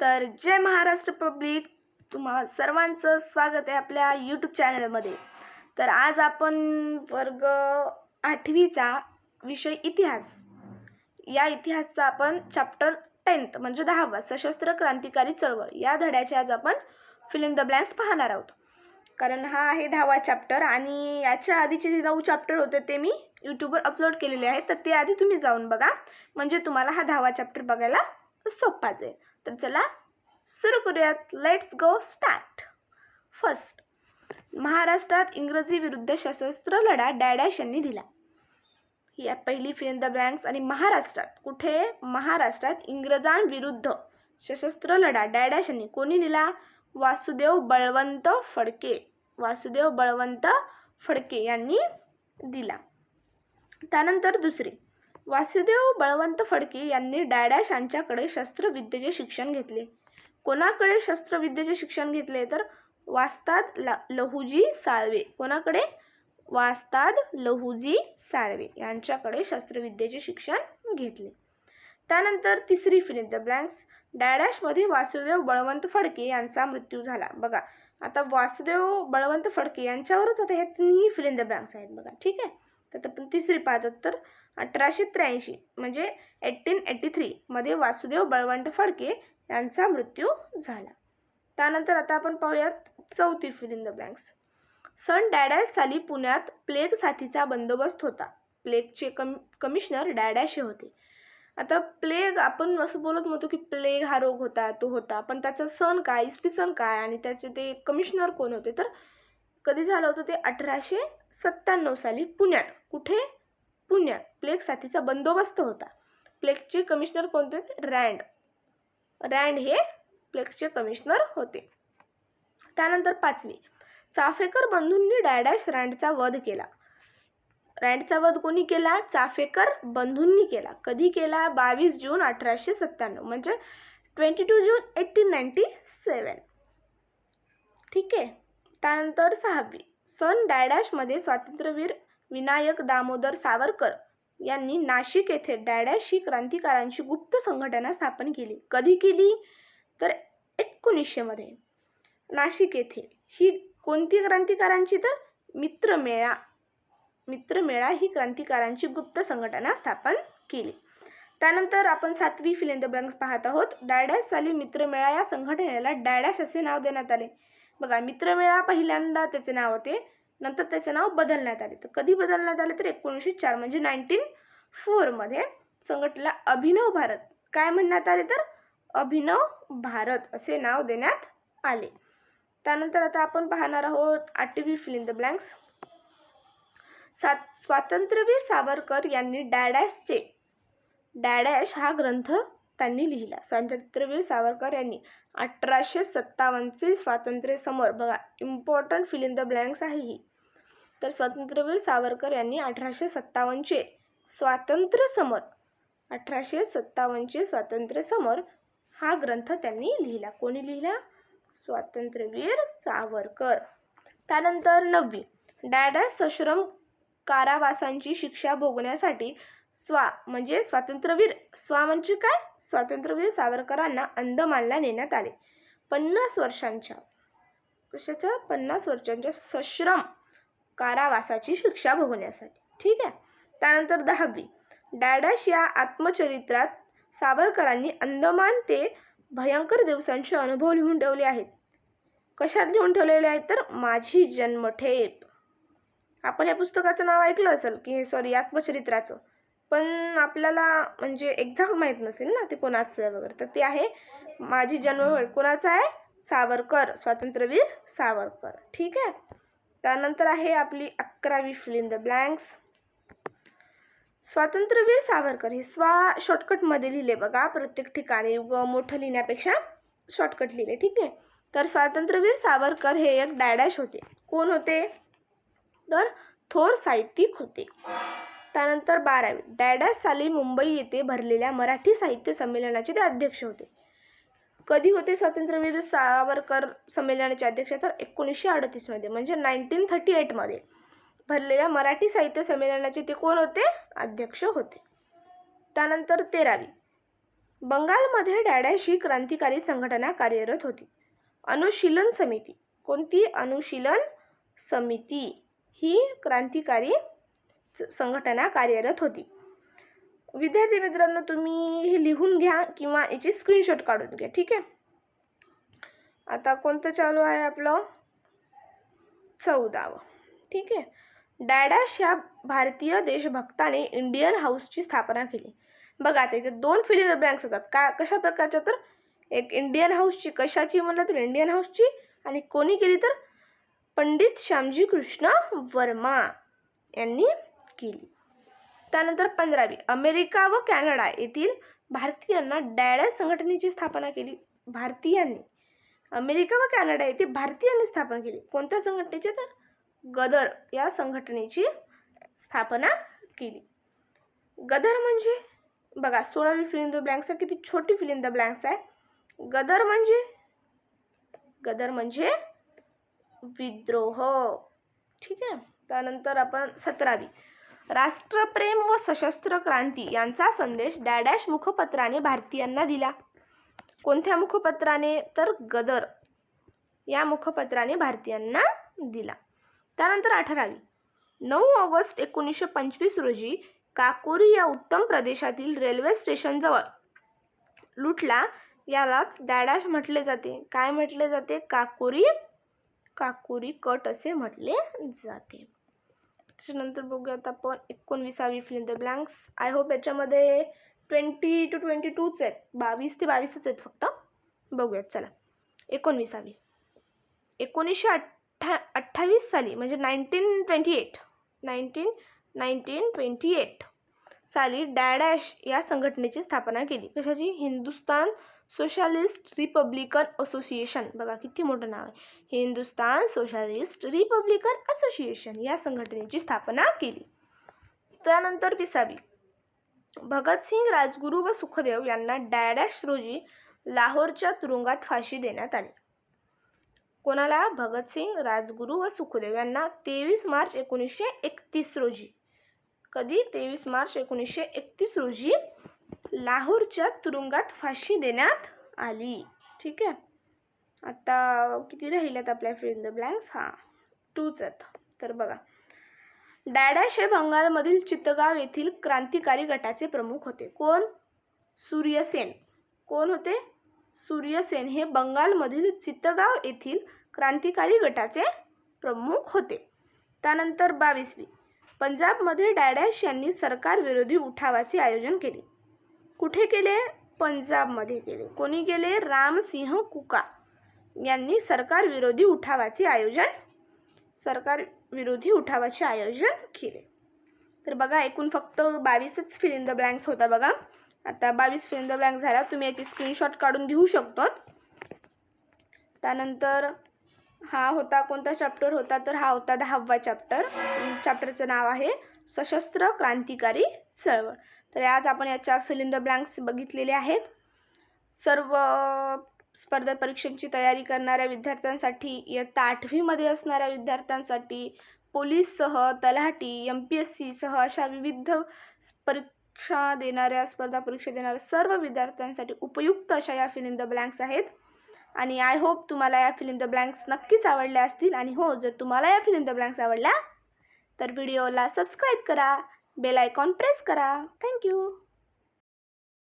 तर जय महाराष्ट्र पब्लिक. तुम्हा सर्वांचं स्वागत आहे आपल्या यूट्यूब चॅनलमध्ये तर आज आपण वर्ग आठवीचा विषय इतिहास. या इतिहासचा आपण चॅप्टर टेन्थ म्हणजे दहावा सशस्त्र क्रांतिकारी चळवळ या धड्याचे आज आपण फिल इन द ब्लँक्स पाहणार आहोत. कारण हा आहे दहावा चॅप्टर आणि याच्या आधीचे जे नऊ चॅप्टर होते ते मी यूट्यूबवर अपलोड केलेले आहेत. तर ते आधी तुम्ही जाऊन बघा. म्हणजे तुम्हाला हा दहावा चॅप्टर बघायला सोपा जाईल. तर चला सुरू करूयात. लेट्स गो स्टार्ट फर्स्ट महाराष्ट्रात इंग्रजी विरुद्ध सशस्त्र लढा डॅडॅश यांनी दिला. ही पहिली फिल इन द ब्लँक्स आणि महाराष्ट्रात कुठे? महाराष्ट्रात इंग्रजांविरुद्ध सशस्त्र लढा डॅडॅश यांनी कोणी दिला? वासुदेव बळवंत फडके. वासुदेव बळवंत फडके यांनी दिला. त्यानंतर दुसरी वासुदेव बळवंत फडके यांनी डॅडॅश यांच्याकडे शस्त्रविद्येचे शिक्षण घेतले. कोणाकडे शस्त्रविद्येचे शिक्षण घेतले तर वास्ताद ला लहुजी साळवे. कोणाकडे? वास्ताद लहुजी साळवे यांच्याकडे शस्त्रविद्येचे शिक्षण घेतले. त्यानंतर तिसरी फिल द ब्लँक्स. डॅडॅशमध्ये वासुदेव बळवंत फडके यांचा मृत्यू झाला. बघा आता वासुदेव बळवंत फडके यांच्यावरच आता ह्या तिन्ही फिल द ब्लँक्स आहेत. बघा ठीक आहे? तर आपण तिसरी पाहतो तर अठराशे त्र्याऐंशी म्हणजे एट्टीन एटी थ्रीमध्ये वासुदेव बळवंत फडके यांचा मृत्यू झाला. त्यानंतर आता आपण पाहूयात चौथी फिल इन द ब्लँक्स सन डॅडॅश साली पुण्यात प्लेग साथीचा बंदोबस्त होता. प्लेगचे कम कमिशनर डॅडॅशे होते. आता प्लेग आपण असं बोलत म्हणतो की प्लेग हा रोग होता तो होता पण त्याचा सण काय इसवी सण काय आणि त्याचे ते कमिशनर कोण होते? तर कधी झालं होतं ते? अठराशे सत्त्याण्णव साली पुण्यात. कुठे? पुण्यात. प्लेग साथीचा बंदोबस्त होता. प्लेगचे कमिशनर कोणते? रँड. रँड हे प्लेगचे कमिशनर होते. त्यानंतर पाचवी. चाफेकर बंधूंनी डॅडॅश रँडचा वध केला. रँडचा वध कोणी केला? चाफेकर बंधूंनी केला. कधी केला? बावीस जून अठराशे सत्त्याण्णव. म्हणजे twenty two June eighteen ninety seven ठीक आहे? त्यानंतर सहावी. सन डॅडॅशमध्ये स्वातंत्र्यवीर विनायक दामोदर सावरकर यांनी नाशिक येथे डॅडॅश ही क्रांतिकारांची गुप्त संघटना स्थापन केली. कधी केली? तर एकोणीसशेमध्ये नाशिक येथे. ही कोणती क्रांतिकारांची? तर मित्रमेळा मित्रमेळा ही क्रांतिकारांची गुप्त संघटना स्थापन केली. त्यानंतर आपण सातवी फिल इन द ब्लँक्स पाहत आहोत. डॅडॅश साली मित्रमेळा या संघटनेला डॅडॅश असे नाव देण्यात आले. बघा मित्रमेळा पहिल्यांदा त्याचे नाव होते नंतर त्याचे नाव बदलण्यात आले. तर कधी बदलण्यात आले तर एकोणीसशे चार म्हणजे नाईन्टीन फोरमध्ये संघटनेला अभिनव भारत. काय म्हणण्यात आले तर? अभिनव भारत असे नाव देण्यात आले. त्यानंतर आता आपण पाहणार आहोत आठवी फिल इन द ब्लँक्स सात स्वातंत्र्यवीर सावरकर यांनी डॅडॅशचे डॅडॅश हा ग्रंथ त्यांनी लिहिला. स्वातंत्र्यवीर सावरकर यांनी अठराशे सत्तावन्नचे स्वातंत्र्य समर बघा important fill in the blanks आहे ही. तर स्वातंत्र्यवीर सावरकर यांनी अठराशे सत्तावन्नचे स्वातंत्र्य समर अठराशे सत्तावन्नचे स्वातंत्र्य समर हा ग्रंथ त्यांनी लिहिला. कोणी लिहिला? स्वातंत्र्यवीर सावरकर. त्यानंतर नववी डॅडा सश्रम कारावासांची शिक्षा भोगण्यासाठी स्वा म्हणजे स्वातंत्र्यवीर स्वा म्हणजे काय? स्वातंत्र्यवीर सावरकरांना अंदमानला नेण्यात आले. पन्नास वर्षांच्या कशाच्या? पन्नास वर्षांच्या सश्रम कारावासाची शिक्षा भोगण्यासाठी. ठीक आहे? त्यानंतर दहावी. डॅडॅश या आत्मचरित्रात सावरकरांनी अंदमान ते भयंकर दिवसांचे अनुभव लिहून ठेवले आहेत. कशात लिहून ठेवलेले आहेत तर माझी जन्मठेप. आपण या पुस्तकाचं नाव ऐकलं असेल की सॉरी आत्मचरित्राचं. पण आपल्याला म्हणजे एक्झॅक्ट माहीत नसेल ना ते कोणाचं आहे वगैरे. तर ते आहे माझी जन्म कोणाचं आहे? सावरकर. स्वातंत्र्यवीर सावरकर. ठीक आहे? त्यानंतर आहे आपली अकरावी फिल इन द ब्लँक्स स्वातंत्र्यवीर सावरकर हे स्वा शॉर्टकटमध्ये लिहिले बघा. प्रत्येक ठिकाणी व मोठं लिहिण्यापेक्षा शॉर्टकट लिहिले. ठीक आहे? तर स्वातंत्र्यवीर सावरकर हे एक डायडॅश होते. कोण होते? तर थोर साहित्यिक होते. त्यानंतर बारावी. डॅडा साली मुंबई येथे भरलेल्या मराठी साहित्य संमेलनाचे ते अध्यक्ष होते. कधी होते स्वातंत्र्यवीर सावरकर संमेलनाचे अध्यक्ष? तर एकोणीसशे अडतीसमध्ये म्हणजे नाईन्टीन थर्टी एटमध्ये भरलेल्या मराठी साहित्य संमेलनाचे ते कोण होते? अध्यक्ष होते. त्यानंतर तेरावी. बंगालमध्ये डॅडॅश क्रांतिकारी संघटना कार्यरत होती. अनुशीलन समिती. कोणती? अनुशीलन समिती. ही क्रांतिकारी संघटना कार्यरत होती. विद्यार्थी मित्रांनो तुम्ही हे लिहून घ्या किंवा याची स्क्रीनशॉट काढून घ्या ठीक आहे? आता कोणतं चालू आहे आपलं? चौदावं ठीक आहे? डॅडॅश ह्या भारतीय देशभक्ताने इंडियन हाऊसची स्थापना केली. बघा आता इथे दोन फिलिंग ब्लँक्स होतात. का कशा प्रकारच्या तर? एक इंडियन हाऊसची कशाची म्हणलं तर इंडियन हाऊसची आणि कोणी केली तर? पंडित श्यामजी कृष्ण वर्मा यांनी केली. त्यानंतर पंधरावी अमेरिका व कॅनडा येथील भारतीयांना डॅडॅस संघटनेची स्थापना केली. भारतीयांनी अमेरिका व कॅनडा येथे भारतीयांनी स्थापना केली. कोणत्या संघटनेची तर? गदर या संघटनेची स्थापना केली. गदर म्हणजे बघा सोळावी फिलिंग द ब्लँक्स आहे किती छोटी फिलिंग द ब्लँक्स आहे. गदर म्हणजे गदर म्हणजे विद्रोह. ठीक आहे? त्यानंतर आपण सतरावी राष्ट्रप्रेम व सशस्त्र क्रांती यांचा संदेश डॅडॅश मुखपत्राने भारतीयांना दिला. कोणत्या मुखपत्राने? तर गदर या मुखपत्राने भारतीयांना दिला. त्यानंतर अठरावी. नऊ ऑगस्ट एकोणीसशे पंचवीस रोजी काकोरी या उत्तम प्रदेशातील रेल्वे स्टेशनजवळ लुटला. यालाच डॅडॅश म्हटले जाते. काय म्हटले जाते? काकोरी काकोरी कट असे म्हटले जाते. त्याच्यानंतर बघूयात आपण एकोणवीसावी fill in the blanks I hope याच्यामध्ये ट्वेंटी टू ट्वेंटी टूच आहेत. बावीस ते बावीसच आहेत फक्त. बघूयात चला. एकोणवीसावी. एकोणीसशे अठ्ठा अठ्ठावीस साली म्हणजे nineteen twenty eight nineteen nineteen twenty eight साली डॅडॅश या संघटनेची स्थापना केली. कशाची? हिंदुस्तान सोशालिस्ट रिपब्लिकन असोसिएशन बघा किती मोठं नाव आहे. हिंदुस्तान सोशालिस्ट रिपब्लिकन असोसिएशन या संघटनेची स्थापना केली. त्यानंतर विसावी. भगतसिंग राजगुरू व सुखदेव यांना डॅडॅश रोजी लाहोरच्या तुरुंगात फाशी देण्यात आली. कोणाला? भगतसिंग राजगुरू व सुखदेव यांना तेवीस मार्च एकोणीसशे एकतीस रोजी. कधी? तेवीस मार्च एकोणीसशे एकतीस रोजी लाहोरच्या तुरुंगात फाशी देण्यात आली. ठीक आहे? आता किती राहिल्यात आपल्या फिल द ब्लँक्स हां टूच आहेत. तर बघा. डॅडॅश हे बंगालमधील चित्तगाव येथील क्रांतिकारी गटाचे प्रमुख होते. कोण? सूर्यसेन. कोण होते? सूर्यसेन हे बंगालमधील चित्तगाव येथील क्रांतिकारी गटाचे प्रमुख होते. त्यानंतर बावीसवी. पंजाबमध्ये डॅडॅश यांनी सरकारविरोधी उठावाचे आयोजन केले. कुठे केले पंजाबमध्ये केले कोणी केले रामसिंह कुका यांनी सरकार विरोधी उठावाचे आयोजन सरकार विरोधी उठावाचे आयोजन केले. तर बघा एकूण फक्त बावीसच फिल इन द ब्लँक्स होता बघा. आता बावीस फिल इन द ब्लँक झाला तुम्ही याची स्क्रीनशॉट काढून घेऊ शकतो त्यानंतर हा होता कोणता चॅप्टर होता? तर हा होता दहावा चॅप्टर चॅप्टरचं नाव आहे सशस्त्र क्रांतिकारी चळवळ. तर आज आपण याच्या फिल इन द ब्लँक्स बघितलेले आहेत. सर्व स्पर्धा परीक्षांची तयारी करणाऱ्या विद्यार्थ्यांसाठी इयत्ता आठवीमध्ये असणाऱ्या विद्यार्थ्यांसाठी पोलीससह तलाठी एम पी एस सीसह अशा विविध परीक्षा देणाऱ्या स्पर्धा परीक्षा देणाऱ्या सर्व विद्यार्थ्यांसाठी उपयुक्त अशा या फिल इन द ब्लँक्स आहेत. आणि आय होप तुम्हाला या फिल इन द ब्लँक्स नक्कीच आवडल्या असतील. आणि हो जर तुम्हाला या फिल इन द ब्लँक्स आवडल्या तर व्हिडिओला सबस्क्राईब करा. बेल आयकॉन प्रेस करा. Thank you